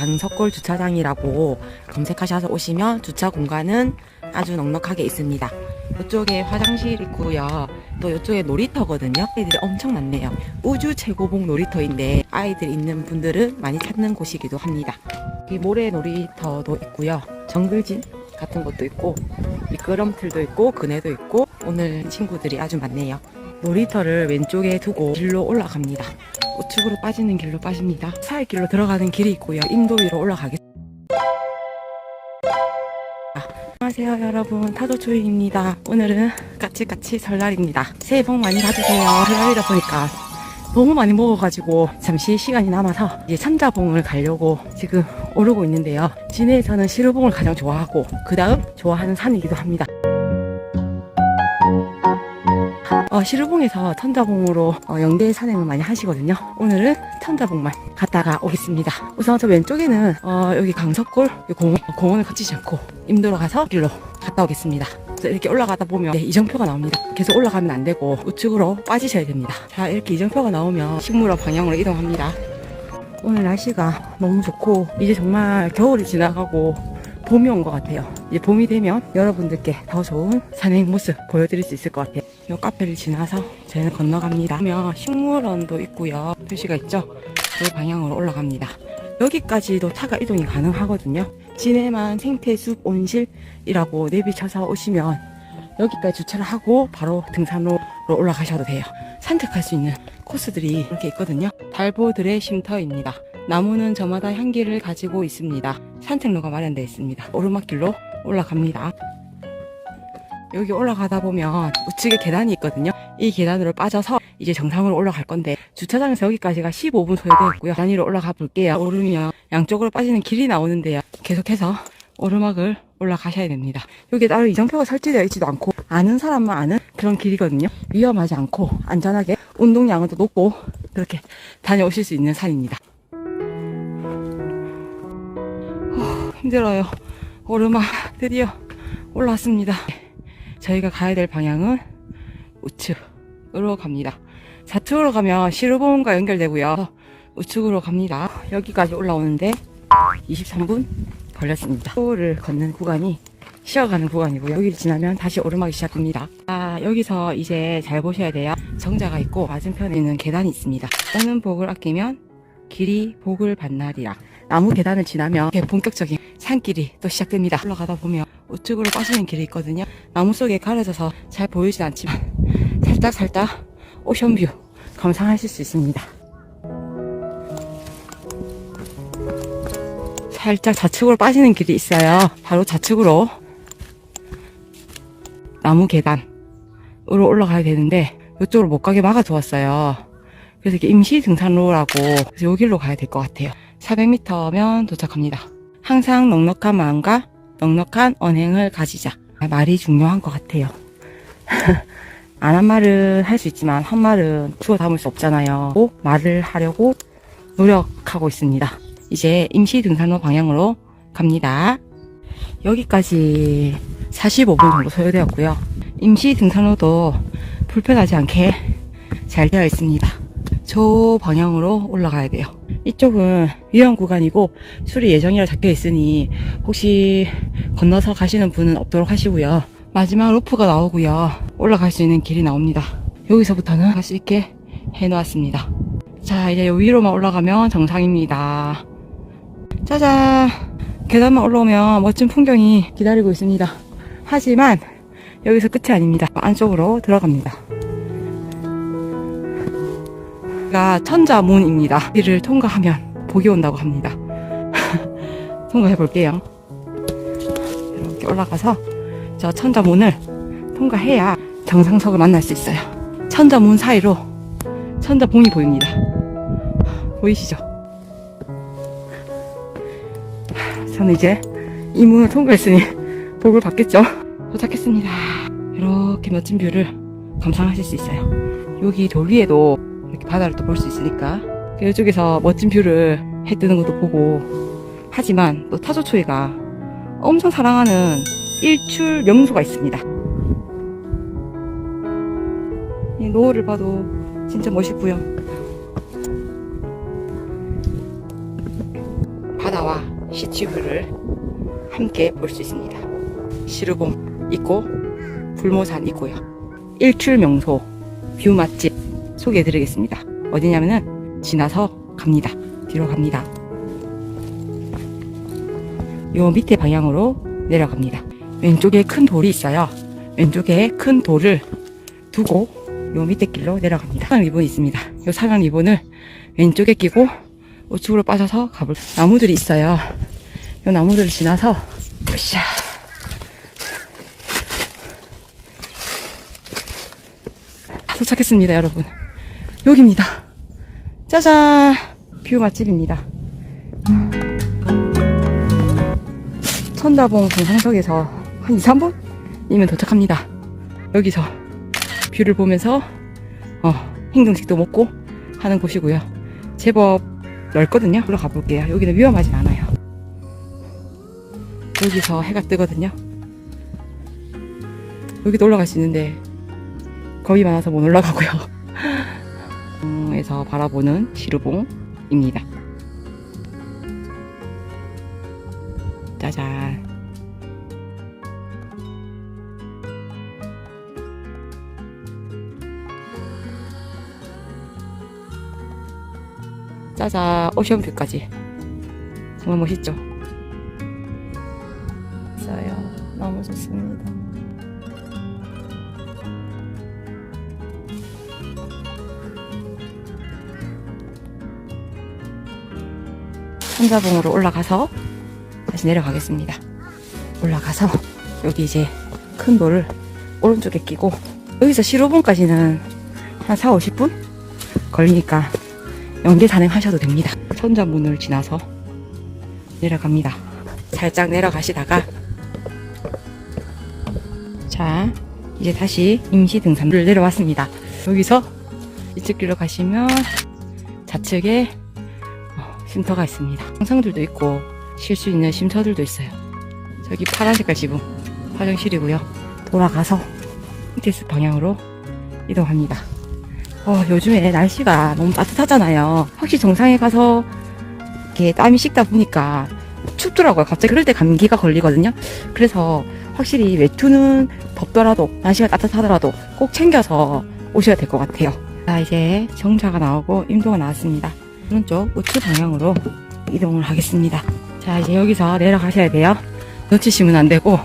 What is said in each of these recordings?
강석골 주차장이라고 검색하셔서 오시면 주차 공간은 아주 넉넉하게 있습니다. 이쪽에 화장실 있고요. 또 이쪽에 놀이터거든요. 아이들이 엄청 많네요. 우주 최고봉 놀이터인데 아이들 있는 분들은 많이 찾는 곳이기도 합니다. 이 모래 놀이터도 있고요. 정글진 같은 것도 있고 미끄럼틀도 있고 그네도 있고 오늘 친구들이 아주 많네요. 놀이터를 왼쪽에 두고 길로 올라갑니다. 우측으로 빠지는 길로 빠집니다. 사이길로 들어가는 길이 있고요. 인도 위로 올라가겠습니다. 안녕하세요 여러분 타조초이입니다. 오늘은 까치까치 설날입니다. 새해 복 많이 받으세요. 설날이다 보니까 너무 많이 먹어가지고 잠시 시간이 남아서 이제 삼자봉을 가려고 지금 오르고 있는데요. 진해에서는 시루봉을 가장 좋아하고 그 다음 좋아하는 산이기도 합니다. 어, 시루봉에서 천자봉으로 어, 영대 산행을 많이 하시거든요. 오늘은 천자봉만 갔다가 오겠습니다. 우선 저 왼쪽에는 어, 여기 강석골 이 공원, 어, 공원을 거치지 않고 임도로 가서 길로 갔다 오겠습니다. 이렇게 올라가다 보면 네, 이정표가 나옵니다. 계속 올라가면 안 되고 우측으로 빠지셔야 됩니다. 자 이렇게 이정표가 나오면 식물원 방향으로 이동합니다. 오늘 날씨가 너무 좋고 이제 정말 겨울이 지나가고 봄이 온 것 같아요. 이제 봄이 되면 여러분들께 더 좋은 산행 모습 보여드릴 수 있을 것 같아요. 이 카페를 지나서 저희는 건너갑니다. 그러면 식물원도 있고요. 표시가 있죠? 그 방향으로 올라갑니다. 여기까지도 차가 이동이 가능하거든요. 진해만 생태숲 온실이라고 내비쳐서 오시면 여기까지 주차를 하고 바로 등산로로 올라가셔도 돼요. 산책할 수 있는 코스들이 이렇게 있거든요. 달보들의 쉼터입니다. 나무는 저마다 향기를 가지고 있습니다. 산책로가 마련되어 있습니다. 오르막길로 올라갑니다. 여기 올라가다 보면 우측에 계단이 있거든요. 이 계단으로 빠져서 이제 정상으로 올라갈 건데 주차장에서 여기까지가 15분 소요되어 있고요. 계단 위로 올라가 볼게요. 오르면 양쪽으로 빠지는 길이 나오는데요. 계속해서 오르막을 올라가셔야 됩니다. 여기 따로 이정표가 설치되어 있지도 않고 아는 사람만 아는 그런 길이거든요. 위험하지 않고 안전하게 운동량은 또 높고 그렇게 다녀오실 수 있는 산입니다. 어, 힘들어요. 오르막 드디어 올라왔습니다. 저희가 가야 될 방향은 우측으로 갑니다. 좌측으로 가면 시루봉과 연결되고요. 우측으로 갑니다. 여기까지 올라오는데 23분 걸렸습니다. 도를 걷는 구간이 쉬어가는 구간이고요. 여기를 지나면 다시 오르막이 시작됩니다. 아, 여기서 이제 잘 보셔야 돼요. 정자가 있고 맞은편에는 계단이 있습니다. 오는 복을 아끼면 길이 복을 받나리라. 나무 계단을 지나면 본격적인 산길이 또 시작됩니다. 올라가다 보면 우측으로 빠지는 길이 있거든요. 나무 속에 가려져서 잘 보이진 않지만 살짝 살짝 오션뷰 감상하실 수 있습니다. 살짝 좌측으로 빠지는 길이 있어요. 바로 좌측으로 나무 계단으로 올라가야 되는데 이쪽으로 못 가게 막아두었어요. 그래서 이게 임시 등산로라고 그래서 요 길로 가야 될 것 같아요. 400m면 도착합니다. 항상 넉넉한 마음과 넉넉한 언행을 가지자. 말이 중요한 것 같아요. 안 한 말은 할 수 있지만 한 말은 주워 담을 수 없잖아요. 꼭 말을 하려고 노력하고 있습니다. 이제 임시 등산로 방향으로 갑니다. 여기까지 45분 정도 소요되었고요. 임시 등산로도 불편하지 않게 잘 되어 있습니다. 저 방향으로 올라가야 돼요. 이쪽은 위험 구간이고 수리 예정이라 적혀 있으니 혹시 건너서 가시는 분은 없도록 하시고요. 마지막 로프가 나오고요. 올라갈 수 있는 길이 나옵니다. 여기서부터는 갈 수 있게 해놓았습니다. 자, 이제 요 위로만 올라가면 정상입니다. 짜잔! 계단만 올라오면 멋진 풍경이 기다리고 있습니다. 하지만 여기서 끝이 아닙니다. 안쪽으로 들어갑니다. 가 천자문입니다. 이를 통과하면 복이 온다고 합니다. 통과해 볼게요. 이렇게 올라가서 저 천자문을 통과해야 정상석을 만날 수 있어요. 천자문 사이로 천자봉이 보입니다. 보이시죠? 저는 이제 이 문을 통과했으니 복을 받겠죠? 도착했습니다. 이렇게 멋진 뷰를 감상하실 수 있어요. 여기 돌 위에도 이렇게 바다를 또 볼 수 있으니까 이쪽에서 멋진 뷰를 해 뜨는 것도 보고 하지만 또 타조초이가 엄청 사랑하는 일출 명소가 있습니다. 이 노을을 봐도 진짜 멋있고요. 바다와 시치뷰를 함께 볼 수 있습니다. 시르봉 있고 불모산 있고요. 일출 명소 뷰 맛집 소개해 드리겠습니다. 어디냐면은 지나서 갑니다. 뒤로 갑니다. 요 밑에 방향으로 내려갑니다. 왼쪽에 큰 돌이 있어요. 왼쪽에 큰 돌을 두고 요 밑에 길로 내려갑니다. 상양 리본이 있습니다. 요 상양 리본을 왼쪽에 끼고 우측으로 빠져서 가볼 나무들이 있어요. 요 나무들을 지나서 으쌰 도착했습니다, 여러분. 여기입니다. 짜잔! 뷰 맛집입니다. 천다봉 정상석에서 한 2, 3분이면 도착합니다. 여기서 뷰를 보면서 어, 행동식도 먹고 하는 곳이고요. 제법 넓거든요. 올라가 볼게요. 여기는 위험하진 않아요. 여기서 해가 뜨거든요. 여기도 올라갈 수 있는데 겁이 많아서 못 올라가고요. 음, 에서 바라보는 시루봉입니다. 짜잔. 짜잔, 오션뷰까지. 정말 멋있죠? 천자봉으로 올라가서 다시 내려가겠습니다. 올라가서 여기 이제 큰 돌을 오른쪽에 끼고 여기서 시로봉까지는 한 4, 50분 걸리니까 연계 산행하셔도 됩니다. 천자문을 지나서 내려갑니다. 살짝 내려가시다가 자 이제 다시 임시 등산을 내려왔습니다. 여기서 이쪽 길로 가시면 좌측에 어, 쉼터가 있습니다. 항상들도 있고 쉴 수 있는 쉼터들도 있어요. 저기 파란 색깔 지붕 화장실이고요. 돌아가서 히티스 방향으로 이동합니다. 어, 요즘에 날씨가 너무 따뜻하잖아요. 확실히 정상에 가서 이렇게 땀이 식다 보니까 춥더라고요. 갑자기 그럴 때 감기가 걸리거든요. 그래서 확실히 외투는 덥더라도 날씨가 따뜻하더라도 꼭 챙겨서 오셔야 될 것 같아요. 자, 이제 정차가 나오고 임도가 나왔습니다. 오른쪽 우측 방향으로 이동을 하겠습니다. 자, 이제 여기서 내려가셔야 돼요. 놓치시면 안 되고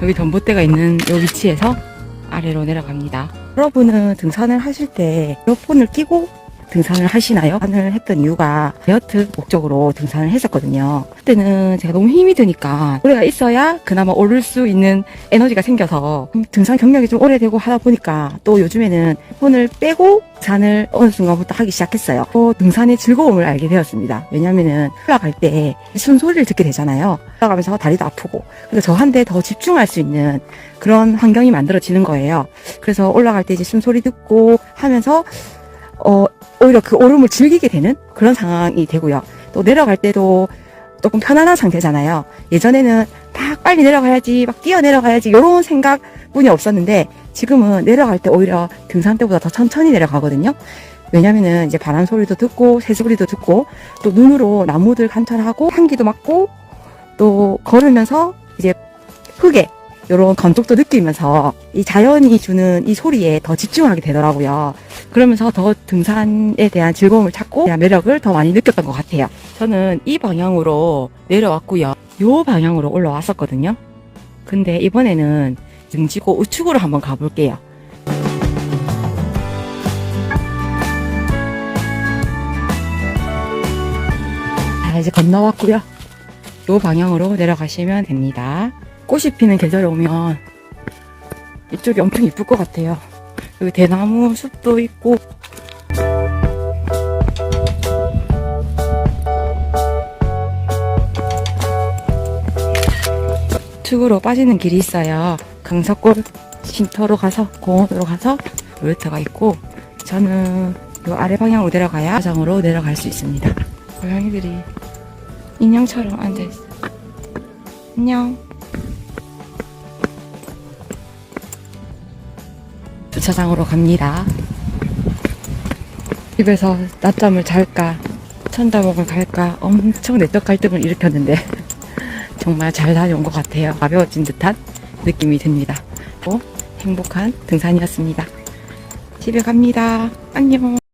여기 전봇대가 있는 이 위치에서 아래로 내려갑니다. 여러분은 등산을 하실 때 이어폰을 끼고 등산을 하시나요? 등산을 했던 이유가 다이어트 목적으로 등산을 했었거든요. 그때는 제가 너무 힘이 드니까 노래가 있어야 그나마 오를 수 있는 에너지가 생겨서 등산 경력이 좀 오래되고 하다 보니까 또 요즘에는 폰을 빼고 등산을 어느 순간부터 하기 시작했어요. 또 등산의 즐거움을 알게 되었습니다. 왜냐면은 올라갈 때 숨소리를 듣게 되잖아요. 올라가면서 다리도 아프고 그래서 저한테 더 집중할 수 있는 그런 환경이 만들어지는 거예요. 그래서 올라갈 때 이제 숨소리 듣고 하면서 어, 오히려 그 오름을 즐기게 되는 그런 상황이 되고요. 또 내려갈 때도 조금 편안한 상태잖아요. 예전에는 막 빨리 내려가야지, 막 뛰어 내려가야지, 이런 생각뿐이 없었는데 지금은 내려갈 때 오히려 등산 때보다 더 천천히 내려가거든요. 왜냐면은 이제 바람 소리도 듣고 새 소리도 듣고 또 눈으로 나무들 관찰하고 향기도 맡고 또 걸으면서 이제 흙에 이런 건쪽도 느끼면서 이 자연이 주는 이 소리에 더 집중하게 되더라고요. 그러면서 더 등산에 대한 즐거움을 찾고 매력을 더 많이 느꼈던 것 같아요. 저는 이 방향으로 내려왔고요. 요 방향으로 올라왔었거든요. 근데 이번에는 등지고 우측으로 한번 가볼게요. 자, 이제 건너왔고요. 요 방향으로 내려가시면 됩니다. 꽃이 피는 계절에 오면 이쪽이 엄청 이쁠 것 같아요. 여기 대나무 숲도 있고 측으로 빠지는 길이 있어요. 강석골 쉼터로 가서 공원으로 가서 놀이터가 있고 저는 이 아래 방향으로 내려가야 장으로 내려갈 수 있습니다. 고양이들이 인형처럼 앉아있어. 안녕. 주차장으로 갑니다. 집에서 낮잠을 잘까, 천다목을 갈까 엄청 내적 갈등을 일으켰는데 정말 잘 다녀온 것 같아요. 가벼워진 듯한 느낌이 듭니다. 또 행복한 등산이었습니다. 집에 갑니다. 안녕.